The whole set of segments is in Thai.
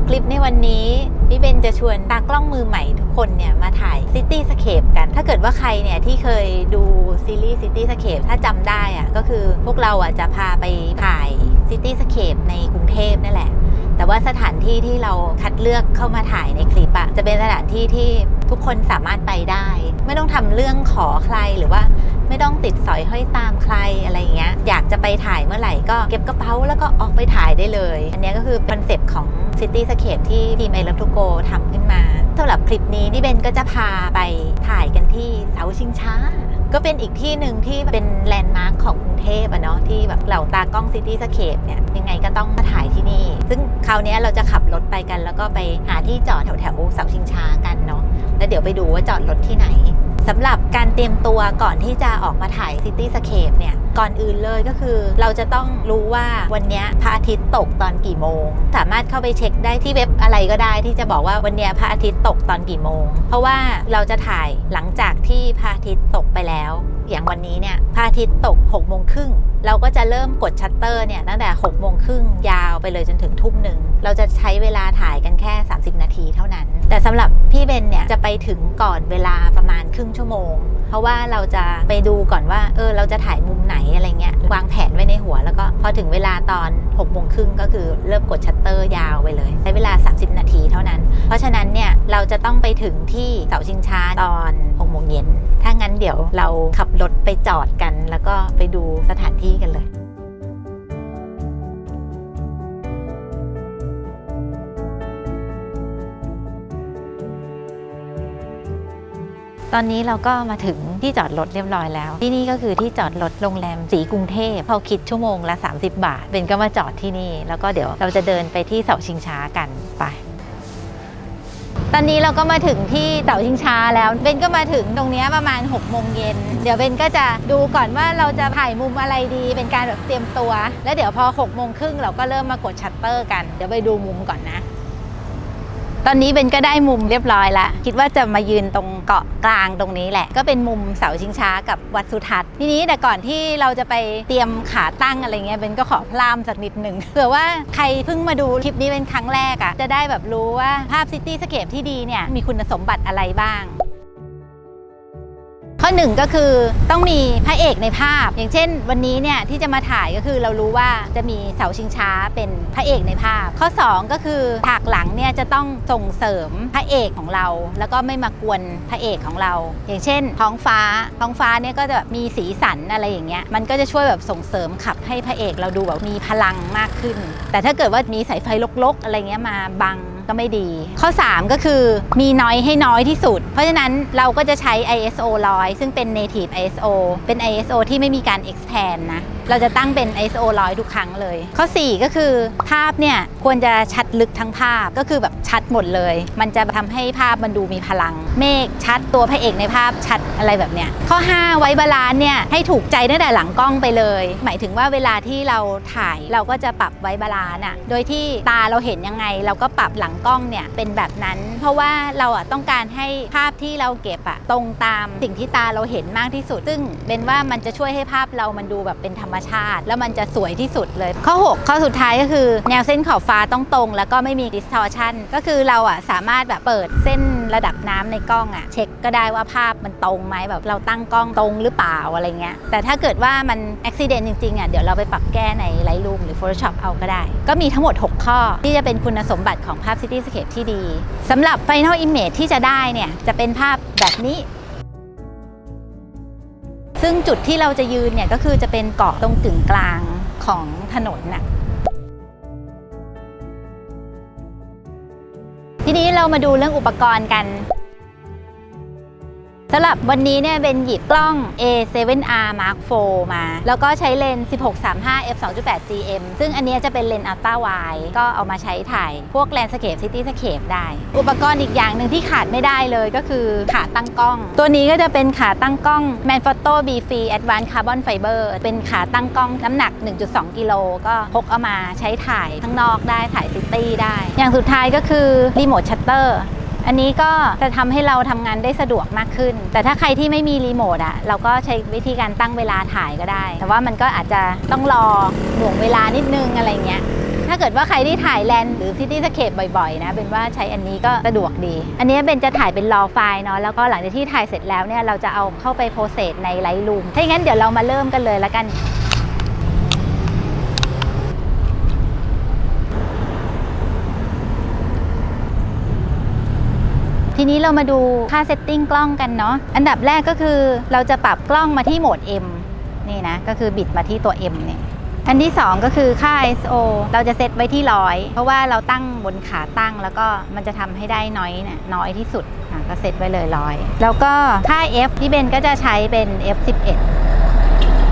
ับคลิปในวันนี้พี่เบนจะชวนตากล้องมือใหม่ทุกคนเนี่ยมาถ่าย City Scape กัน ถ้าเกิดว่าใครเนี่ยที่เคยดูซีรีส์ City Scape ถ้าจำได้อะก็คือพวกเราอะจะพาไปถ่าย City Scape ในกรุงเทพนั่นแหละ แต่ว่าสถานที่ที่เราคัดเลือกเข้ามาถ่ายในคลิปอะจะเป็นสถานที่ที่ทุกคนสามารถไปได้ ไม่ต้องทำเรื่องขอใครหรือว่า ติดสอยห้อยตามใครอะไรอย่างเงี้ยอยากจะไปถ่ายเมื่อไหร่ก็เก็บกระเป๋าแล้วก็ออกไปถ่ายได้เลย อันนี้ก็คือคอนเซปต์ของ City Scape ที่ทีม I Love to Go ทำขึ้นมาสำหรับคลิปนี้นี่เบนก็จะพาไปถ่ายกันที่เสาชิงช้าก็เป็นอีกที่หนึ่งที่เป็นแลนด์มาร์คของกรุงเทพอะเนาะที่แบบเหล่าตากล้องซิตี้สเคปเนี่ยยังไงก็ต้องมาถ่ายที่นี่ ซึ่งคราวนี้เราจะขับรถไปกัน แล้วก็ไปหาที่จอดแถวแถวเสาชิงช้ากันเนาะแล้วเดี๋ยวไปดูว่าจอดรถที่ไหน สำหรับการเตรียมตัวก่อนที่จะออกมาถ่ายซิตี้สเคปเนี่ย ก่อนอื่นเลยก็คือ เราจะต้องรู้ว่าวันเนี้ยพระอาทิตย์ตกตอนกี่โมง สามารถเข้าไปเช็คได้ที่เว็บอะไรก็ได้ ที่จะบอกว่าวันเนี้ยพระอาทิตย์ตกตอนกี่โมง เพราะว่าเราจะถ่ายหลังจากที่พระอาทิตย์ตกไปแล้ว อย่างวันนี้เนี่ยพระอาทิตย์ตก6โมงครึ่งเราก็จะเริ่มกดชัตเตอร์เนี่ยตั้งแต่6โมงครึ่งยาวไปเลยจนถึงทุ่มหนึ่งเราจะใช้เวลาถ่ายกันแค่ 30 นาทีเท่านั้น แต่สำหรับพี่เบนเนี่ยจะไปถึงก่อนเวลาประมาณครึ่งชั่วโมง เพราะว่าเราจะไปดูก่อนว่าเออเราจะถ่ายมุมไหนอะไรเงี้ยวางแผนไว้ในหัวแล้วก็พอถึงเวลาตอน6โมงครึ่งก็คือเริ่มกดชัตเตอร์ยาวไปเลย ใช้เวลา 30 นาทีเท่านั้น เพราะฉะนั้นเนี่ยเราจะต้องไปถึงที่เสาชิงช้าตอน6โมงเย็น เดี๋ยวเราขับรถไปจอดกัน แล้วก็ไปดูสถานที่กันเลยตอนนี้เราก็มาถึงที่จอดรถเรียบร้อยแล้ว ที่นี่ก็คือที่จอดรถโรงแรมสีกรุงเทพเขาคิดชั่วโมงละ 30 บาทเบนก็มาจอดที่นี่ แล้วก็เดี๋ยวเราจะเดินไปที่เสาชิงช้ากันไป ตอนนี้เราก็มาถึงที่เสาชิงช้าแล้วเบนก็มาถึงตรงนี้ประมาณ6โมงเย็นเดี๋ยวเบนก็จะดูก่อนว่าเราจะถ่ายมุมอะไรดี เป็นการแบบเตรียมตัว แล้วเดี๋ยวพอ6โมงครึ่งเราก็เริ่มมากดชัตเตอร์กันเดี๋ยวไปดูมุมก่อนนะ ตอนนี้เบนก็ได้มุมเรียบร้อยแล้ว คิดว่าจะมายืนตรงเกาะกลางตรงนี้แหละ ก็เป็นมุมเสาชิงช้ากับวัดสุทัศน์ทีนี้แต่ก่อนที่เราจะไปเตรียมขาตั้งอะไรเงี้ยเบนก็ขอพลามสักนิดหนึ่งเผื่อว่าใครเพิ่งมาดูคลิปนี้เป็นครั้งแรกอะ่ะจะได้แบบรู้ว่าภาพซิตี้สเคปที่ดีเนี่ยมีคุณสมบัติอะไรบ้าง หนึ่งก็คือต้องมีพระเอกในภาพ อย่างเช่น วันนี้เนี่ยที่จะมาถ่ายก็คือเรารู้ว่าจะมีเสาชิงช้าเป็นพระเอกในภาพ ข้อ 2 ก็คือฉากหลังเนี่ยจะต้องส่งเสริมพระเอกของเรา แล้วก็ไม่มากวนพระเอกของเรา อย่างเช่น ท้องฟ้าท้องฟ้าเนี่ยก็จะแบบมีสีสันอะไรอย่างเงี้ยมันก็จะช่วยแบบส่งเสริมขับให้พระเอกเราดูแบบมีพลังมากขึ้น แต่ถ้าเกิดว่ามีสายไฟลกๆ อะไรเงี้ยมาบัง ก็ไม่ดี ข้อ 3 ก็คือมีน้อยให้น้อยที่สุด เพราะฉะนั้นเราก็จะใช้ ISO 100 ซึ่งเป็น native ISO เป็น ISO ที่ไม่มีการ expand นะ เราจะตั้งเป็น ISO 100 ทุกครั้งเลย ข้อ 4 ก็คือภาพเนี่ยควรจะชัดลึกทั้งภาพก็คือแบบชัดหมดเลย มันจะทำให้ภาพมันดูมีพลัง เมฆชัดตัวพระเอกในภาพชัดอะไรแบบเนี้ยข้อ 5 ไว้บาลานซ์เนี่ยให้ถูกใจตั้งแต่หลังกล้องไปเลย หมายถึงว่าเวลาที่เราถ่ายเราก็จะปรับไว้บาลานซ์อะโดยที่ตาเราเห็นยังไง เราก็ปรับหลังกล้องเนี่ยเป็นแบบนั้น เพราะว่าเราอะต้องการให้ภาพที่เราเก็บอะตรงตามสิ่งที่ตาเราเห็นมากที่สุด ซึ่งเป็นว่ามันจะช่วยให้ภาพเรามันดูแบบเป็นธรรมชาติ แล้วมันจะสวยที่สุดเลย ข้อ 6 ข้อสุดท้ายก็คือ แนวเส้นขอบฟ้าต้องตรง แล้วก็ไม่มี distortion ก็คือเราอะสามารถแบบเปิดเส้นระดับน้ำในกล้องอะเช็คก็ได้ว่าภาพมันตรงไหมแบบเราตั้งกล้องตรงหรือเปล่าอะไรเงี้ยแต่ถ้าเกิดว่ามันอุบิเหตุจริงๆอะเดี๋ยวเราไปปรับแก้ใน Lightroom หรือ Photoshop เอาก็ได้ ก็มีทั้งหมด 6 ข้อที่จะเป็นคุณสมบัติของภาพ Cityscape ที่ดีสำหรับ Final Image ที่จะได้เนี่ยจะเป็นภาพแบบนี้ ซึ่งจุดที่เราจะยืนเนี่ยก็คือจะเป็นเกาะตรงกึ่งกลางของถนนน่ะทีนี้เรามาดูเรื่องอุปกรณ์กัน สำหรับวันนี้เนี่ยเป็นหยิบกล้อง A7R Mark IV มา แล้วก็ใช้เลนส์ 1635 f 2.8 GM ซึ่งอันนี้จะเป็นเลนส์อัลตร้าไวก็เอามาใช้ถ่าย พวกแลนด์สเคปซิตี้สเคปได้ อุปกรณ์อีกอย่างหนึ่งที่ขาดไม่ได้เลยก็คือขาตั้งกล้อง ตัวนี้ก็จะเป็นขาตั้งกล้อง Manfrotto B Free Advanced Carbon Fiber เป็นขาตั้งกล้องน้ำหนัก 1.2 กิโลก็พกเอามาใช้ถ่ายข้างนอกได้ถ่ายซิตี้ได้ อย่างสุดท้ายก็คือรีโมทชัตเตอร์ อันนี้ก็จะทำให้เราทำงานได้สะดวกมากขึ้น แต่ถ้าใครที่ไม่มีรีโมทอะเราก็ใช้วิธีการตั้งเวลาถ่ายก็ได้ แต่ว่ามันก็อาจจะต้องรอหน่วงเวลานิดนึงอะไรเงี้ยถ้าเกิดว่าใครที่ถ่ายแลนด์หรือซิตี้สเคปบ่อยๆ นะเป็นว่าใช้อันนี้ก็สะดวกดี อันนี้เป็นจะถ่ายเป็นรอไฟล์เนาะแล้วก็หลังจากที่ถ่ายเสร็จแล้วเนี่ยเราจะเอาเข้าไปโปรเซสในไลท์รูมถ้าอย่างนั้นเดี๋ยวเรามาเริ่มกันเลยละกัน ทีนี้เรามาดูค่าเซตติ้งกล้องกันเนาะอันดับแรกก็คือเราจะปรับกล้องมาที่โหมด M นี่นะก็คือบิดมาที่ตัว M เนี่ยอันที่ 2 ก็คือค่า ISO เราจะเซตไว้ที่ร้อยเพราะว่าเราตั้งบนขาตั้งแล้วก็มันจะทำให้ได้น้อยเนี่ยน้อยที่สุดอะก็เซตไว้เลยร้อยแล้วก็ค่า F ที่เบนก็จะใช้เป็น F11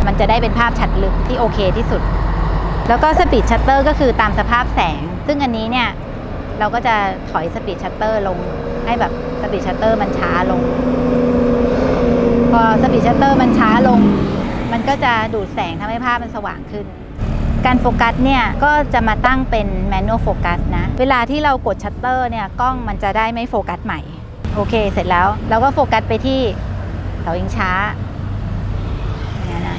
มันจะได้เป็นภาพชัดลึกที่โอเคที่สุด แล้วก็สปีดชัตเตอร์ก็คือตามสภาพแสง ซึ่งอันนี้เนี่ยเราก็จะถอยสปีดชัตเตอร์ลง ให้แบบสปีดชัตเตอร์มันช้าลง พอสปีดชัตเตอร์มันช้าลง มันก็จะดูดแสงทำให้ภาพมันสว่างขึ้น การโฟกัสเนี่ยก็จะมาตั้งเป็น manual focus นะ เวลาที่เรากดชัตเตอร์เนี่ยกล้องมันจะได้ไม่โฟกัสใหม่ โอเค เสร็จแล้วเราก็โฟกัสไปที่เสายิงช้าอย่างนี้นนะ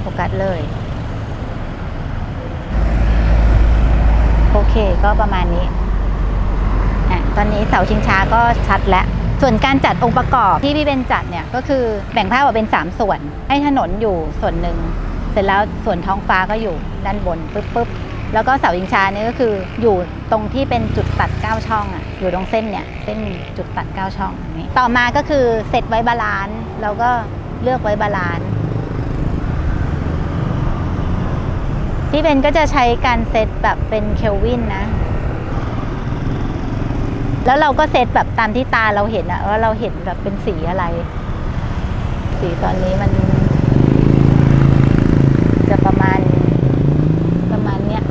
โฟกัสเลยโอเคก็ประมาณนี้ ตอนนี้เสาชิงช้าก็ชัดแล้ว ส่วนการจัดองค์ประกอบที่พี่เบนจัดเนี่ยก็คือแบ่งภาพออกเป็น 3 ส่วน ให้ถนนอยู่ส่วนหนึ่ง เสร็จแล้วส่วนท้องฟ้าก็อยู่ด้านบนปุ๊บปุ๊บแล้วก็เสาชิงช้านี่ก็คืออยู่ตรงที่เป็นจุดตัด 9 ช่องอะอยู่ตรงเส้นเนี่ยเส้นจุดตัด 9 ช่องนี้ต่อมาก็คือเซตไว้บาลานซ์แล้วก็เลือกไว้บาลานซ์พี่เบนก็จะใช้การเซตแบบเป็นเคลวินนะ แล้วเราก็เซตแบบตามที่ตาเราเห็นอะว่าเราเห็นแบบเป็นสีอะไร สีตอนนี้มัน จะประมาณ ประมาณเนี้ย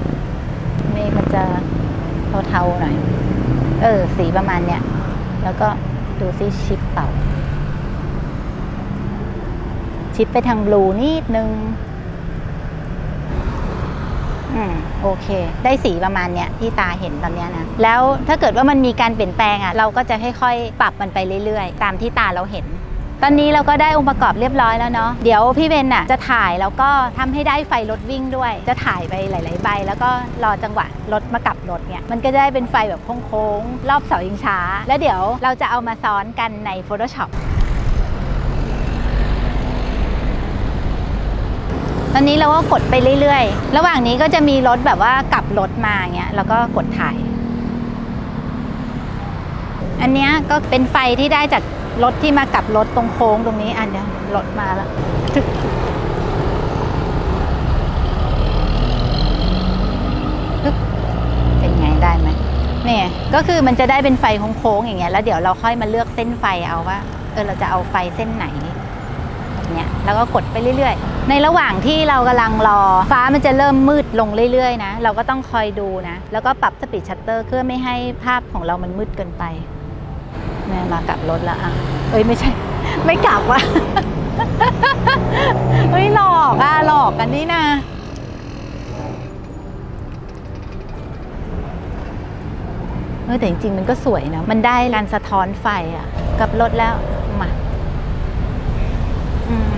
เมฆมันจะเทาๆหน่อย เออ สีประมาณเนี้ยแล้วก็ดูซิชิปเป่า ชิปไปทางบลูนิดนึง อืมโอเค ได้สีประมาณเนี้ยที่ตาเห็นตอนเนี้ยนะ แล้วถ้าเกิดว่ามันมีการเปลี่ยนแปลงอะ่ะเราก็จะค่อยๆ ปรับมันไปเรื่อยๆ ตามที่ตาเราเห็น ตอนนี้เราก็ได้องค์ประกอบเรียบร้อยแล้วเนาะ เดี๋ยวพี่เบนอะจะถ่ายแล้วก็ทำให้ได้ไฟรถวิ่งด้วย จะถ่ายไปหลายๆใบ แล้วก็รอจังหวะรถมากลับรถเนี่ย มันก็จะได้เป็นไฟแบบโค้งๆ รอบเสายิงช้า แล้วเดี๋ยวเราจะเอามาซ้อนกันใน Photoshop อนนี้เราก็กดไปเรื่อยๆ ระหว่างนี้ก็จะมีรถแบบว่ากลับรถมาอย่างเงี้ยแล้วก็กดถ่าย อันนี้ก็เป็นไฟที่ได้จากรถที่มากลับรถตรงโค้งตรงนี้อันเนี้ยรถมาแล้วเป็นไงได้ไหมนี่ก็คือมันจะได้เป็นไฟโค้งๆอย่างเงี้ยแล้วเดี๋ยวเราค่อยมาเลือกเส้นไฟเอาว่าเออเราจะเอาไฟเส้นไหนแบบเนี้ยแล้วก็กดไปเรื่อยๆ ในระหว่างที่เรากำลังรอ ฟ้ามันจะเริ่มมืดลงเรื่อยๆนะ เราก็ต้องคอยดูนะ แล้วก็ปรับสปีดชัตเตอร์เพื่อไม่ให้ภาพของเรามันมืดเกินไปแม่มากลับรถแล้วอะ เอ้ยไม่ใช่ ไม่กลับว่ะเฮ้ยหลอกอะหลอกกันนี่นะเออแต่จริงๆมันก็สวยนะ มันได้การสะท้อนไฟอะกลับรถแล้วมา อืม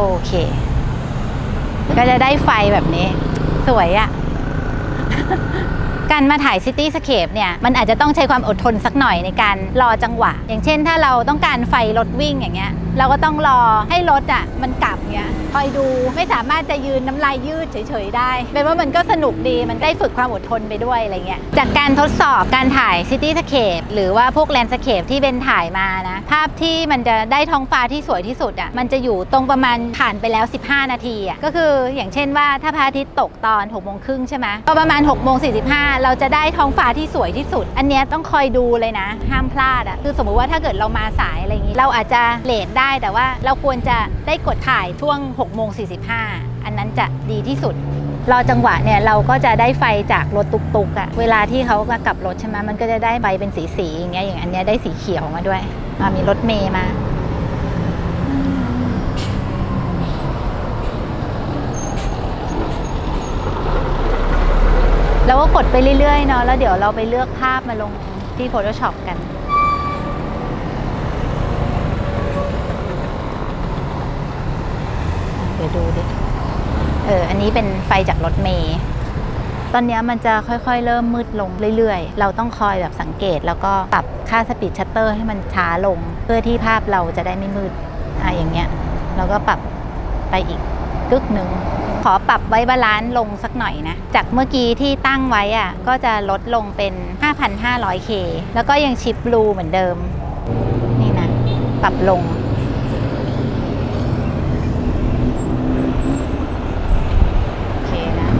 โอเค ก็จะได้ไฟแบบนี้ สวยอะการมาถ่ายซิตี้สเคปเนี่ย มันอาจจะต้องใช้ความอดทนสักหน่อยในการรอจังหวะ อย่างเช่นถ้าเราต้องการไฟรถวิ่งอย่างเงี้ย เราก็ต้องรอให้รถอะ มันกลับเงี้ยคอยดูไม่สามารถจะยืนน้ำลายยืดเฉยๆได้เป็นว่ามันก็สนุกดีมันได้ฝึกความอดทนไปด้วยอะไรเงี้ยจากการทดสอบการถ่ายซิตี้สเคปหรือว่าพวกแลนด์สเคปที่เป็นถ่ายมานะ ภาพที่มันจะได้ท้องฟ้าที่สวยที่สุดอะมันจะอยู่ตรงประมาณผ่านไปแล้ว 15 นาทีอะก็คืออย่างเช่นว่าถ้าพระอาทิตย์ตกตอน6โมงครึ่งใช่ไหมพอประมาณ6โมง45เราจะได้ท้องฟ้าที่สวยที่สุด อันเนี้ยต้องคอยดูเลยนะ ห้ามพลาดอะคือสมมุติว่าถ้าเกิดเรามาสายอะไรอย่างงี้ เราอาจจะเลทได้แต่ว่าเราควรจะได้กดถ่ายช่วง6โมง45 อันนั้นจะดีที่สุด รอจังหวะเนี่ยเราก็จะได้ไฟจากรถตุกๆอะ่ะเวลาที่เขามากลับรถใช่ไหมมันก็จะได้ไฟเป็นสีสีๆอย่างเงี้ยอย่างอันเนี้ยได้สีเขียวมาด้วยอ่ามีรถเมย์มาเราก็กดไปเรื่อยๆเนาะแล้วเดี๋ยวเราไปเลือกภาพมาลงที่ Photoshop กัน ยวดูดิ เออ อันนี้เป็นไฟจากรถเมย์ตอนนี้มันจะค่อยๆ เริ่มมืดลงเรื่อยๆ เราต้องคอยแบบสังเกตแล้วก็ปรับค่าสปีดชัตเตอร์ให้มันช้าลง เพื่อที่ภาพเราจะได้ไม่มืดอะอย่างเงี้ยเราก็ปรับไปอีกกึกหนึ่งขอปรับไว้บาลานซ์ลงสักหน่อยนะ จากเมื่อกี้ที่ตั้งไว้อะก็จะลดลงเป็น 5,500K แล้วก็ยังชิปบลูเหมือนเดิม นี่นะ ปรับลง โอเคนะ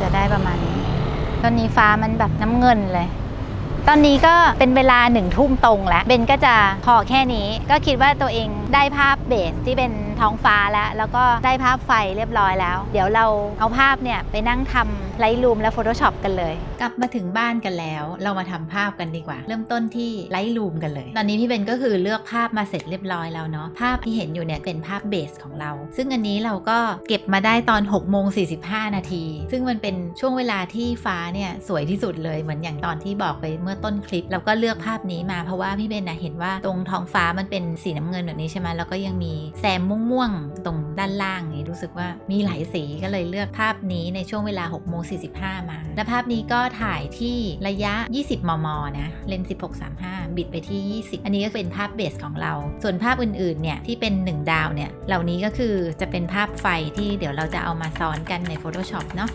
จะได้ประมาณนี้ ต อนนี้ฟ้ามันแบบน้ำเงินเลย ตอนนี้ก็เป็นเวลาหนึ่งทุ่มตรงแล้วเบนก็จะพอแค่นี้ ก็คิดว่าตัวเองได้ภาพเบสที่เป็นท้องฟ้าแล้ว แล้วก็ได้ภาพไฟเรียบร้อยแล้ว เดี๋ยวเราเอาภาพเนี่ยไปนั่งทำ ไลท์รูมและ Photoshop กันเลย กลับมาถึงบ้านกันแล้ว เรามาทำภาพกันดีกว่า เริ่มต้นที่ไลท์รูมกันเลย ตอนนี้พี่เบนก็คือเลือกภาพมาเสร็จเรียบร้อยแล้วเนาะภาพที่เห็นอยู่เนี่ยเป็นภาพเบสของเรา ซึ่งอันนี้เราก็เก็บมาได้ตอน6โมง45 นาที ซึ่งมันเป็นช่วงเวลาที่ฟ้าเนี่ยสวยที่สุดเลยเหมือนอย่างตอนที่บอกไปเมื่อต้นคลิป เราก็เลือกภาพนี้มาเพราะว่าพี่เบนนะเห็นว่าตรงท้องฟ้ามันเป็นสีน้ำเงินแบบนี้ใช่ไหมแล้วก็ยังมีแซมม่วงๆตรงด้านล่างนี่รู้สึกว่ามีหลายสีก็เลยเลือกภาพนี้ในช่วงเวลา6โมง45 มา และภาพนี้ก็ถ่ายที่ระยะ 20 มม นะ เลนส์16-35 บิดไปที่ 20 อันนี้ก็เป็นภาพเบสของเรา ส่วนภาพอื่นๆ เนี่ยที่เป็น 1 ดาวเนี่ย เหล่านี้ก็คือจะเป็นภาพไฟที่เดี๋ยวเราจะเอามาซ้อนกันใน Photoshop เนาะ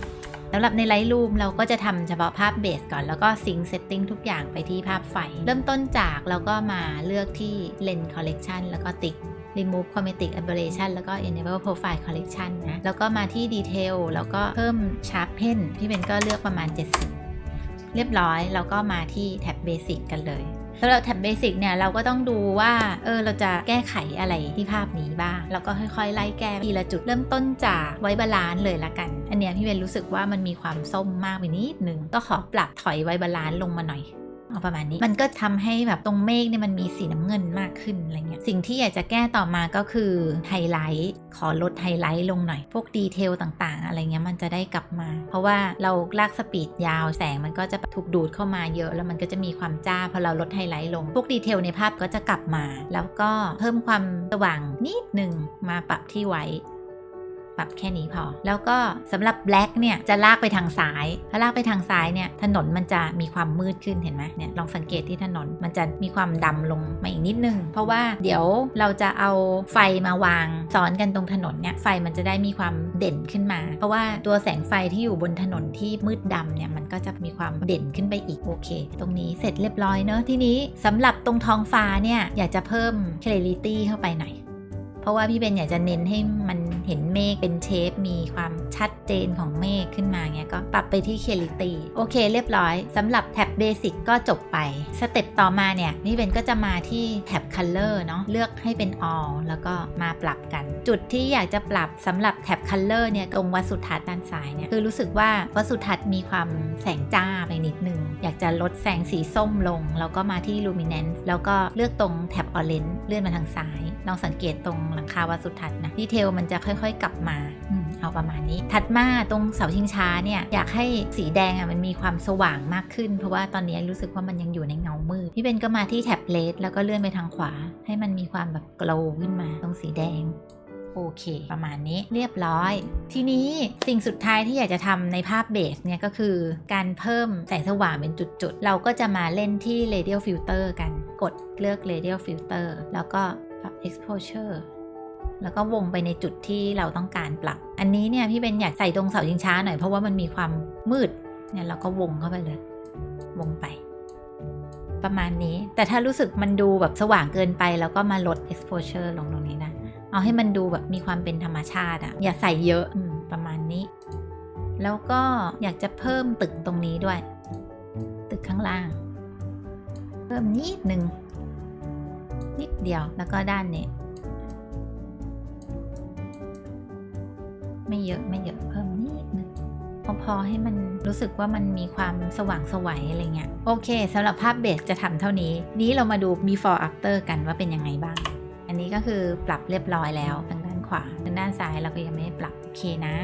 สำหรับใน Lightroom เราก็จะทำเฉพาะภาพเบสก่อน แล้วก็ซิง k ์เซตติ้งทุกอย่างไปที่ภาพไฟ เริ่มต้นจากเราก็มาเลือกที่ Lens Collection แล้วก็ติ๊ก remove chromatic aberration แล้วก็ enable profile correction นะ แล้วก็มาที่ detail แล้วก็เพิ่ม sharpen พี่เบนก็เลือกประมาณ 70 เรียบร้อย แล้วก็มาที่แท็บ basic กันเลยสำหรับแท็บ basic เนี่ยเราก็ต้องดูว่า เออ เราจะแก้ไขอะไรที่ภาพนี้บ้าง แล้วก็ค่อยๆ ไล่แก้ทีละจุดเริ่มต้นจากไว้บาลานซ์เลยละกัน อันเนี้ยพี่เบนรู้สึกว่ามันมีความส้มมากไปนิดนึง ก็ขอปรับถอยไว้บาลานซ์ลงมาหน่อย เอาประมาณนี้ มันก็ทำให้แบบตรงเมฆเนี่ยมันมีสีน้ำเงินมากขึ้นอะไรเงี้ยสิ่งที่อยากจะแก้ต่อมาก็คือไฮไลท์ขอลดไฮไลท์ลงหน่อย พวกดีเทลต่างๆ อะไรเงี้ยมันจะได้กลับมา เพราะว่าเราลากสปีดยาวแสงมันก็จะถูกดูดเข้ามาเยอะ แล้วมันก็จะมีความจ้าพอเราลดไฮไลท์ลง พวกดีเทลในภาพก็จะกลับมา แล้วก็เพิ่มความสว่างนิดหนึ่งมาปรับที่ไว้ ปรับแค่นี้พอ แล้วก็สำหรับแบล็กเนี่ยจะลากไปทางซ้ายถ้าลากไปทางซ้ายเนี่ยถนนมันจะมีความมืดขึ้นเห็นไหมเนี่ยลองสังเกตที่ถนนมันจะมีความดำลงมาอีกนิดนึง เพราะว่าเดี๋ยวเราจะเอาไฟมาวางซ้อนกันตรงถนนเนี่ยไฟมันจะได้มีความเด่นขึ้นมา เพราะว่าตัวแสงไฟที่อยู่บนถนนที่มืดดำเนี่ยมันก็จะมีความเด่นขึ้นไปอีกโอเค ตรงนี้เสร็จเรียบร้อยเนอะที่นี้สำหรับตรงท้องฟ้าเนี่ยอยากจะเพิ่ม clarity เข้าไปหน่อยเพราะว่าพี่เบนอยากจะเน้นให้มัน เห็นเมฆเป็นเชฟมีความชัดเจนของเมฆขึ้นมาเงี้ยก็ปรับไปที่ Clarity โอเคเรียบร้อยสำหรับแท็บ Basic ก็จบไป สเต็ปต่อมาเนี่ยพี่เบนก็จะมาที่แท็บ Color เนาะเลือกให้เป็น All แล้วก็มาปรับกัน จุดที่อยากจะปรับสำหรับแท็บ Color เนี่ยตรงวัดสุทัศน์ด้านซ้ายเนี่ยคือรู้สึกว่าวัดสุทัศน์มีความแสงจ้าไปนิดนึง อยากจะลดแสงสีส้มลง แล้วก็มาที่ Luminance แล้วก็เลือกตรงแท็บ Orange เลื่อนมาทางซ้าย ลองสังเกตตรงหลังคาวัดสุทัศน์นะ ดีเทลมันจะค่อยๆ กลับมาเอาประมาณนี้ ถัดมาตรงเสาชิงช้าเนี่ย อยากให้สีแดงอะมันมีความสว่างมากขึ้น เพราะว่าตอนนี้รู้สึกว่ามันยังอยู่ในเงามืดพี่เบนก็มาที่แท็บเลสแล้วก็เลื่อนไปทางขวา ให้มันมีความแบบโกลว์ขึ้นมาตรงสีแดง โอเค ประมาณนี้เรียบร้อย ทีนี้สิ่งสุดท้ายที่อยากจะทำในภาพเบสเนี่ยก็คือการเพิ่มแสงสว่างเป็นจุดๆ เราก็จะมาเล่นที่ radial filter กันกดเลือก radial filter แล้วก็ปรับ exposure แล้วก็วงไปในจุดที่เราต้องการปรับ อันนี้เนี่ยพี่เบนอยากใส่ตรงเสาชิงช้าหน่อยเพราะว่ามันมีความมืดเนี่ยเราก็วงเข้าไปเลย วงไป ประมาณนี้ แต่ถ้ารู้สึกมันดูแบบสว่างเกินไป แล้วก็มาลด exposure ลงตรงนี้นะ เอาให้มันดูแบบมีความเป็นธรรมชาติอะอย่าใส่เยอะอประมาณนี้ แล้วก็อยากจะเพิ่มตึกตรงนี้ด้วย ตึกข้างล่าง เพิ่มนิดหนึ่งนิดเดียวแล้วก็ด้านนี้ ไม่เยอะไม่เยอะเพิ่มนิดนึงพอพอให้มันรู้สึกว่ามันมีความสว่างสวัยอะไรเงี้ย โอเคสำหรับภาพเบสจะทำเท่านี้ นี้เรามาดู before after กันว่าเป็นยังไงบ้าง อันนี้ก็คือปรับเรียบร้อยแล้วทางด้านขวาทางด้านซ้ายเราก็ยังไม่ได้ปรับโอเคนะ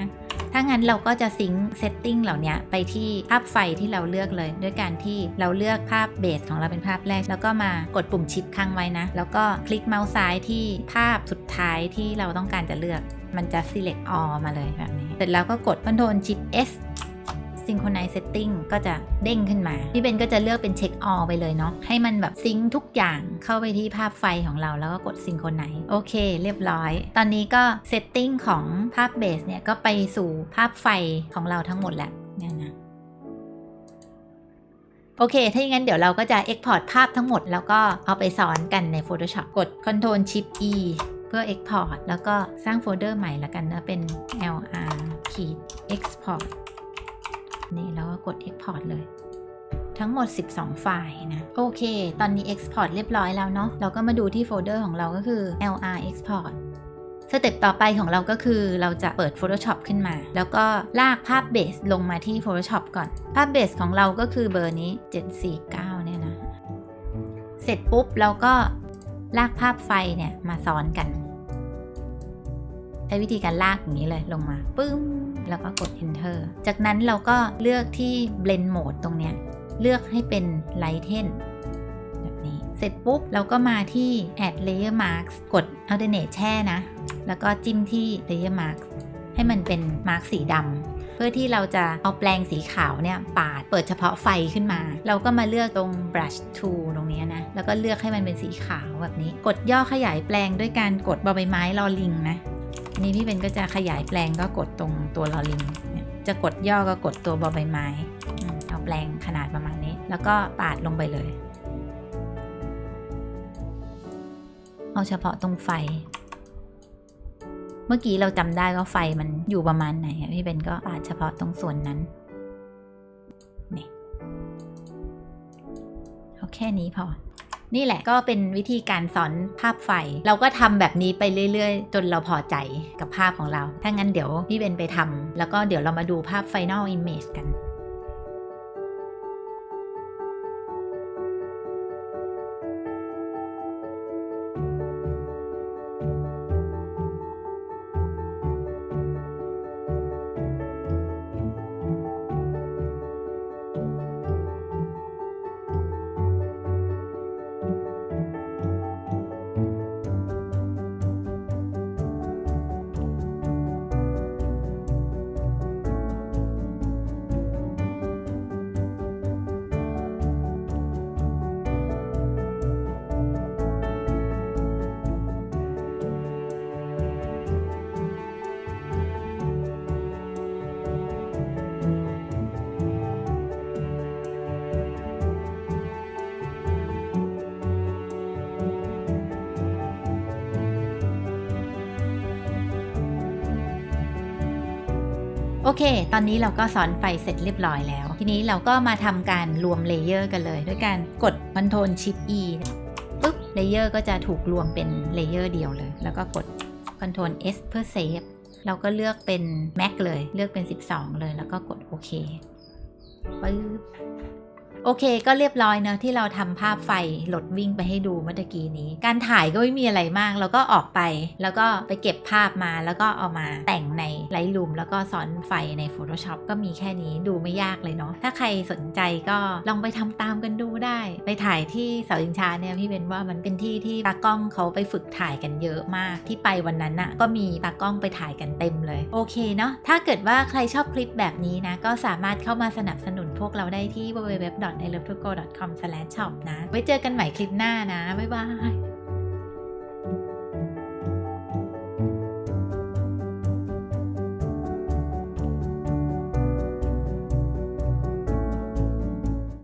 ถ้างั้นเราก็จะซิงค์เซตติ้งเหล่านี้ไปที่ภาพไฟที่เราเลือกเลย ด้วยการที่เราเลือกภาพเบสของเราเป็นภาพแรก แล้วก็มากดปุ่มชิปค้างไว้นะ แล้วก็คลิกเมาส์ซ้ายที่ภาพสุดท้ายที่เราต้องการจะเลือกมันจะ select all มาเลยแบบนี้ เสร็จแล้วก็กด Ctrl Shift S Synchronize Setting ก็จะเด้งขึ้นมา พี่เบนก็จะเลือกเป็น Check All ไปเลยเนาะ ให้มันแบบซิงค์ทุกอย่างเข้าไปที่ภาพไฟของเราแล้วก็กด Synchronize โอเค เรียบร้อย ตอนนี้ก็ Setting ของภาพเบสเนี่ยก็ไปสู่ภาพไฟของเราทั้งหมดแล้วเนี่ยนะโอเค ถ้าอย่างนั้นเดี๋ยวเราก็จะ Export ภาพทั้งหมด แล้วก็เอาไปซ้อนกันใน Photoshop กด Ctrl Shift E เพื่อ Export แล้วก็สร้างโฟลเดอร์ใหม่ล้วกันนะ เป็น lr ขีด export นี่แล้วก็กด Export เลย ทั้งหมด 12 ไฟล์นะ โอเค ตอนนี้ Export เรียบร้อยแล้วเนาะ เราก็มาดูที่โฟลเดอร์ของเราก็คือ lr export สเต็ปต่อไปของเราก็คือเราจะเปิด Photoshop ขึ้นมา แล้วก็ลากภาพเบสลงมาที่ Photoshop ก่อน ภาพเบสของเราก็คือเบอร์นี้ 749 เนี่ยนะ เสร็จปุ๊บเราก็ลากภาพไฟเนี่ยมาซ้อนกันใช้วิธีการลากอย่างนี้เลยลงมาปึ้ม แล้วก็กด enter จากนั้นเราก็เลือกที่ blend mode ตรงเนี้ย เลือกให้เป็น lighten แบบนี้ เสร็จปุ๊บ เราก็มาที่ add layer marks กด alternate แช่นะ แล้วก็จิ้มที่ layer marks ให้มันเป็น mark สีดำเพื่อที่เราจะเอาแปลงสีขาวเนี่ยปาดเปิดเฉพาะไฟขึ้นมา เราก็มาเลือกตรง brush tool ตรงเนี้ยนะ แล้วก็เลือกให้มันเป็นสีขาวแบบนี้ กดย่อขยายแปลงด้วยการกดบอใบไม้ลอลิงนะ นี่พี่เบนก็จะขยายแปลงก็กดตรงตัวลอลิงเนี่ยจะกดย่อก็กดตัวบอใบไม้เอาแปลงขนาดประมาณนี้ แล้วก็ปาดลงไปเลย เอาเฉพาะตรงไฟ เมื่อกี้เราจำได้ว่าไฟมันอยู่ประมาณไหนพี่เบนก็ปาดเฉพาะตรงส่วนนั้นนี่เอาแค่นี้พอ นี่แหละก็เป็นวิธีการสอนภาพไฟ เราก็ทำแบบนี้ไปเรื่อยๆ จนเราพอใจกับภาพของเรา ถ้างั้นเดี๋ยวพี่เบนไปทำแล้วก็เดี๋ยวเรามาดูภาพ Final Image กัน อเค ตอนนี้เราก็สอนไฟเสร็จเรียบร้อยแล้ว ทีนี้เราก็มาทำการรวมเลเยอร์กันเลย ด้วยการกด Ctrl Shift E ปุ๊บเลเยอร์ก็จะถูกรวมเป็นเลเยอร์เดียวเลย แล้วก็กด Ctrl S เพื่อเซฟเราก็เลือกเป็น Mac เลย เลือกเป็น 12 เลย แล้วก็กดโอเคปึ๊บ โอเคก็เรียบร้อยเนอะที่เราทำภาพไฟหลดวิ่งไปให้ดูเมื่อกี้นี้ การถ่ายก็ไม่มีอะไรมากเราก็ออกไป แล้วก็ไปเก็บภาพมาแล้วก็เอามาแต่งใน Lightroom แล้วก็ซ้อนไฟใน Photoshop ก็มีแค่นี้ดูไม่ยากเลยเนาะถ้าใครสนใจก็ลองไปทำตามกันดูได้ ไปถ่ายที่เสาชิงชาเนี่ยพี่เบนว่ามันเป็นที่ที่ตากล้องเขาไปฝึกถ่ายกันเยอะมากที่ไปวันนั้นน่ะก็มีตากล้องไปถ่ายกันเต็มเลยโอเคเนาะถ้าเกิดว่าใครชอบคลิปแบบนี้นะก็สามารถเข้ามาสนับสนุนพวกเราได้ที่ www.ilovetogo.com/shop นะ ไว้เจอกันใหม่คลิปหน้านะ บ๊ายบาย